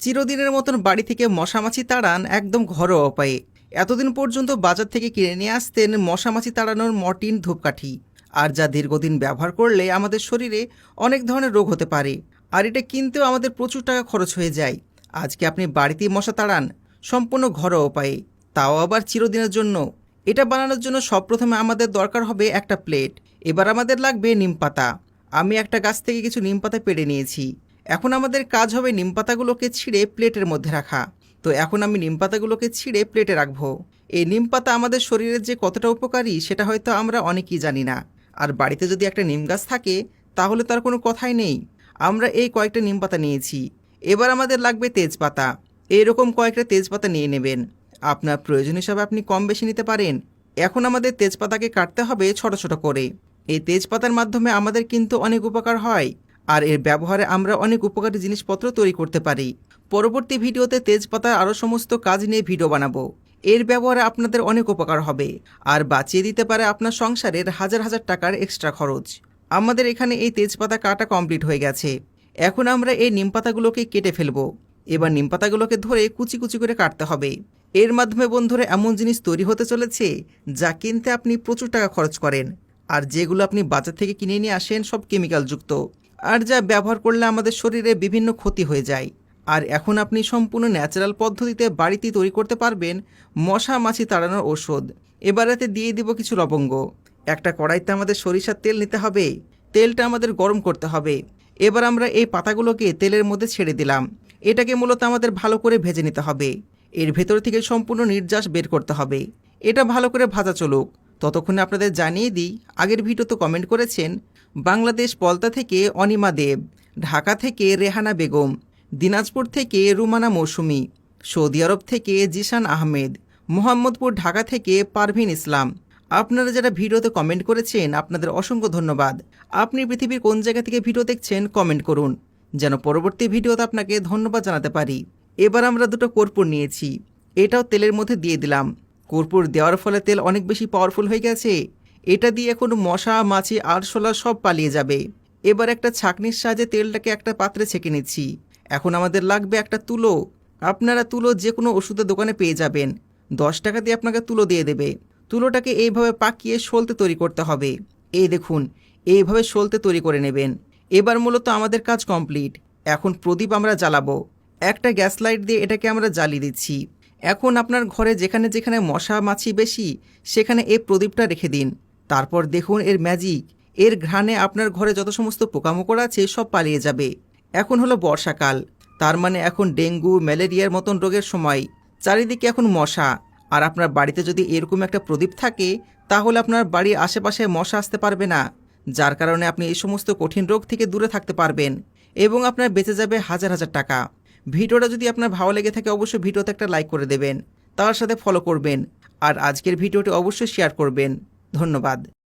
চিরদিনের মতন বাড়ি থেকে মশামাছি তাড়ান একদম ঘরোয়া উপায়ে। এতদিন পর্যন্ত বাজার থেকে কিনে নিয়ে আসতেন মশামাছি তাড়ানোর মর্টিন ধূপকাঠি। আর যা দীর্ঘদিন ব্যবহার করলে আমাদের শরীরে অনেক ধরনের রোগ হতে পারে। আর এটা কিনতেও আমাদের প্রচুর টাকা খরচ হয়ে যায়। আজকে আপনি বাড়িতেই মশা তাড়ান, সম্পূর্ণ ঘরোয়া উপায়ে। তাও আবার চিরদিনের জন্য। এটা বানানোর জন্য সবপ্রথমে আমাদের দরকার হবে একটা প্লেট। এবার আমাদের লাগবে নিম পাতা। আমি একটা গাছ থেকে কিছু নিম পাতা পেড়ে নিয়েছি। এখন আমাদের কাজ হবে নিম পাতাগুলোকে ছিঁড়ে প্লেটের মধ্যে রাখা। তো এখন আমি নিম পাতাগুলোকে ছিঁড়ে প্লেটে রাখব। এই নিম পাতা আমাদের শরীরের যে কতটা উপকারী সেটা হয়তো আমরা অনেকেই জানি না। আর বাড়িতে যদি একটা নিম গাছ থাকে, তাহলে তার কোনো কথাই নেই। আমরা এই কয়েকটা নিম পাতা নিয়েছি। এবার আমাদের লাগবে তেজপাতা। এরকম কয়েকটা তেজপাতা নিয়ে নেবেন। আপনার প্রয়োজন হিসাবে আপনি কম বেশি নিতে পারেন। এখন আমাদের তেজপাতাকে কাটতে হবে ছোট ছোট করে। এই তেজপাতার মাধ্যমে আমাদের কিন্তু অনেক উপকার হয়। আর এর ব্যবহারে আমরা অনেক উপকারী জিনিসপত্র তৈরি করতে পারি। পরবর্তী ভিডিওতে তেজপাতার আরও সমস্ত কাজ নিয়ে ভিডিও বানাবো। এর ব্যবহারে আপনাদের অনেক উপকার হবে। আর বাঁচিয়ে দিতে পারে আপনার সংসারের হাজার হাজার টাকার এক্সট্রা খরচ। আমাদের এখানে এই তেজপাতা কাটা কমপ্লিট হয়ে গেছে। এখন আমরা এই নিম পাতাগুলোকে কেটে ফেলব। এবার নিম পাতাগুলোকে ধরে কুচি কুচি করে কাটতে হবে। এর মাধ্যমে, বন্ধুরা, এমন জিনিস তৈরি হতে চলেছে যা কিনতে আপনি প্রচুর টাকা খরচ করেন। আর যেগুলো আপনি বাজার থেকে কিনে নিয়ে আসেন সব কেমিক্যালযুক্ত আর যা ব্যবহার করলে আমাদের শরীরে বিভিন্ন ক্ষতি হয়ে যায়। আর এখন আপনি সম্পূর্ণ ন্যাচারাল পদ্ধতিতে বাড়িতেই তৈরি করতে পারবেন, মশা, মাছি তাড়ানোর ওষুধ এবারেতে দিয়ে দিব কিছু লবঙ্গ। একটা কড়াইতে আমাদের সরিষার তেল নিতে হবে। তেলটা আমাদের গরম করতে হবে। এবার আমরা এই পাতাগুলোকে তেলের মধ্যে ছেড়ে দিলাম। এটাকে মূলত আমাদের ভালো করে ভেজে নিতে হবে। এর ভেতর থেকে সম্পূর্ণ নির্যাস বের করতে হবে। এটা ভালো করে ভাজা চলুক। ততক্ষণে আপনাদের জানিয়ে দিই, আগের ভিডিওতে কমেন্ট করেছেন, বাংলাদেশ পলতা থেকে অনিমা দেব, ঢাকা থেকে রেহানা বেগম, দিনাজপুর থেকে রুমানা মৌসুমি, সৌদি আরব থেকে জিশান আহমেদ, মোহাম্মদপুর, ঢাকা থেকে পারভিন ইসলাম। আপনারা যারা ভিডিওতে কমেন্ট করেছেন, আপনাদের অসংখ্য ধন্যবাদ। আপনি পৃথিবীর কোন জায়গা থেকে ভিডিও দেখছেন কমেন্ট করুন। যেন পরবর্তী ভিডিওতে আপনাকে ধন্যবাদ জানাতে পারি। এবার আমরা দুটো কর্পূর নিয়েছি। এটাও তেলের মধ্যে দিয়ে দিলাম। কর্পূর দেওয়ার ফলে তেল অনেক বেশি পাওয়ারফুল হয়ে গেছে। এটা দিয়ে এখন মশা, মাছি আরশোলা সব পালিয়ে যাবে। এবার একটা ছাকনির সাহায্যে তেলটাকে একটা পাত্রে ছেঁকে নিচ্ছি। এখন আমাদের লাগবে একটা তুলো। আপনারা তুলো যে কোনো ওষুধের দোকানে পেয়ে যাবেন। দশ টাকা দিয়ে আপনাকে তুলো দিয়ে দেবে। তুলোটাকে এইভাবে পাকিয়ে সলতে তৈরি করতে হবে। এই দেখুন, এইভাবে সলতে তৈরি করে নেবেন। এবার মূলত আমাদের কাজ কমপ্লিট। এখন প্রদীপ আমরা জ্বালাবো। একটা গ্যাস লাইট দিয়ে এটাকে আমরা জ্বালিয়ে দিচ্ছি। এখন আপনার ঘরে যেখানে যেখানে মশা মাছি বেশি, সেখানে এই প্রদীপটা রেখে দিন। তারপর দেখুন এর ম্যাজিক এর ঘ্রাণে আপনার ঘরে যত সমস্ত পোকামাকড় আছে, সব পালিয়ে যাবে। এখন হলো বর্ষাকাল। তার মানে এখন ডেঙ্গু, ম্যালেরিয়ার মতন রোগের সময়। চারিদিকে এখন মশা। আর আপনার বাড়িতে যদি এরকম একটা প্রদীপ থাকে, তাহলে আপনার বাড়ির আশেপাশে মশা আসতে পারবে না। যার কারণে আপনি এই সমস্ত কঠিন রোগ থেকে দূরে থাকতে পারবেন। এবং আপনার বেঁচে যাবে হাজার হাজার টাকা। ভিডিওটা যদি আপনার ভালো লেগে থাকে, অবশ্যই ভিডিওতে একটা লাইক করে দেবেন। তার সাথে ফলো করবেন। আর আজকের ভিডিওটি অবশ্যই শেয়ার করবেন। ধন্যবাদ।